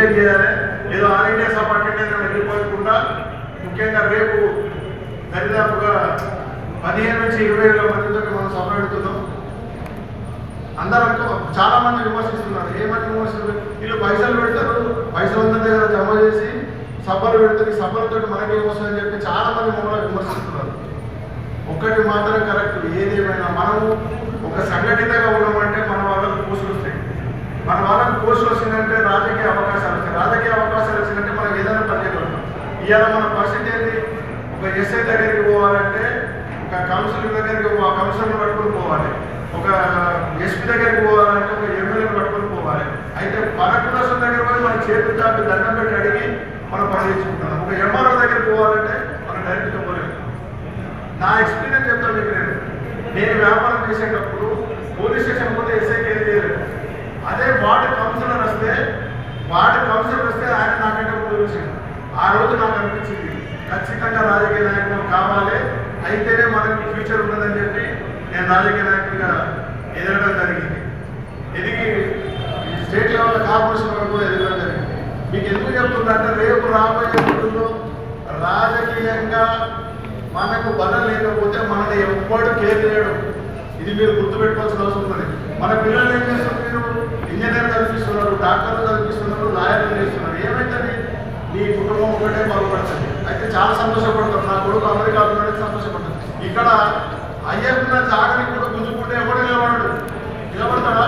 చేయాలి? ఏదో all India support India వెళ్ళిపోకుండా ముఖ్యంగా రేపు దరిదాపుగా పదిహేను నుంచి ఇరవై వేల మందితో మనం సభ పెడుతున్నాం. అందరూ చాలా మంది విమర్శిస్తున్నారు. ఏమని విమర్శలు వీళ్ళు పైసలు పెడతారు పైసలు అందరి దగ్గర జమ చేసి సభలు పెడతారు ఈ సభలతో మనకి ఏమొస్తుందని చెప్పి చాలా మంది మమ్మల్ని విమర్శిస్తున్నారు. ఒక్కటి మాత్రం కరెక్ట్ ఏదేమైనా మనము ఒక సంఘటితగా ఉన్నామంటే మన వాళ్ళకు కోసులు వస్తాయి. మన వాళ్ళకి పోస్టులు ఇవాళ మన పరిస్థితి ఏంటి ఒక ఎస్ఐ దగ్గరికి పోవాలంటే ఒక కౌన్సిలర్ దగ్గరికి ఒక కౌన్సిలర్ పట్టుకుని పోవాలి. ఒక ఎస్పీ దగ్గరికి పోవాలంటే ఒక ఎమ్మెల్యేని పట్టుకుని పోవాలి. అయితే పరకుదాసం దగ్గర పోయి మన చేతులు చాపి దండం పెట్టి అడిగి మనం పనిచేసుకుంటాం ఒక ఎంఆర్ఓ దగ్గరికి పోవాలంటే మనం డైరెక్ట్గా పోలేము నా ఎక్స్పీరియన్స్ చెప్తాను మీకు నేను. నేను వ్యాపారం చేసేటప్పుడు పోలీస్ స్టేషన్ పోతే ఎస్ఐ కేర్ చేయలేదు. అదే వార్డు కౌన్సిలర్ వస్తే వార్డు కౌన్సిలర్ వస్తే ఆయన నాకంటే ముందు చూసిండు. ఆ రోజు నాకు అనిపించింది. ఖచ్చితంగా రాజకీయ నాయకులు కావాలి. అయితేనే మనకి ఫ్యూచర్ ఉన్నదని చెప్పి నేను రాజకీయ నాయకుడిగా ఎదగడం జరిగింది. ఎదిగి స్టేట్ లెవెల్ కార్పొరేషన్ వరకు కూడా ఎదగడం జరిగింది. మీకు ఎందుకు చెప్తుందంటే రేపు రాబోయే రోజుల్లో రాజకీయంగా మనకు బలం లేకపోతే మనల్ని ఎవ్వడు కేర్ చేయడు. ఇది మీరు గుర్తుపెట్టుకోవాల్సిన అవసరం ఉంది మన పిల్లలు ఏం చేస్తారు మీరు? ఇంజనీర్ చదివిస్తున్నారు డాక్టర్లు ఒకటే బాగుపడుతుంది అయితే చాలా సంతోషపడతారు నా కొడుకు అమెరికాలో ఉన్నాడని సంతోషపడతారు ఇక్కడ అయ్యకున్న జాగని కూడా గుంజుకుంటే ఎవడు నిలబడడు నిలబడతాడా?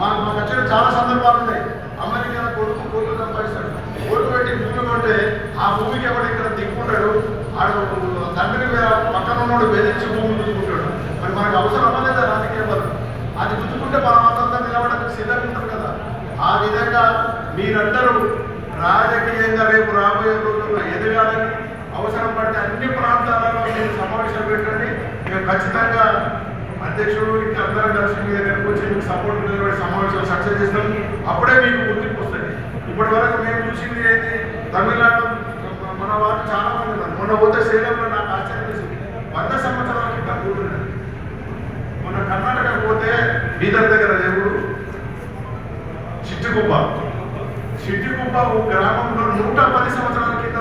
మాకు మాకు వచ్చిన చాలా సందర్భాలు ఉన్నాయి. అమెరికా కొడుకు కోట్లు సంపాదిస్తాడు. కోట్లు పెట్టి భూమి కొంటే ఆ భూమికి ఎవడు ఇక్కడ దిక్కుంటాడు ఆడు తండ్రి పక్కన ఉన్నోడు బెదిరించి భూమి గుంజుకుంటాడు. మరి మనకు అవసరం అవ్వలేదా రాజకీయ బలం? అది గుంజుకుంటే మనం అంతా నిలబడడానికి సిద్ధంగా ఉంటారు కదా. ఆ విధంగా మీరందరూ రాజకీయంగా రేపు రాబోయే రోజుల్లో ఎదగాలని అవసరం పడితే అన్ని ప్రాంతాలలో మీరు సమావేశం పెట్టండి. మేము ఖచ్చితంగా అధ్యక్షుడు ఇంకా అందరం కలిసి మీ దగ్గరకు వచ్చి మీకు సపోర్ట్ నిలబడి సమావేశాలు సక్సెస్ చేస్తాం. అప్పుడే మీకు గుర్తింపు వస్తుంది. ఇప్పటి వరకు మేము చూసింది ఏంటి? తమిళనాడు మన వారు చాలా మంది ఉన్నారు. మొన్న పోతే సేలంలో నాకు ఆశ్చర్యం చేసింది వంద సంవత్సరాల క్రితం కూతురు మొన్న కర్ణాటక పోతే బీదర్ దగ్గర దేవుడు చిట్టుకుప్ప సిటీకుప్ప గ్రామంలో నూట పది సంవత్సరాల కింద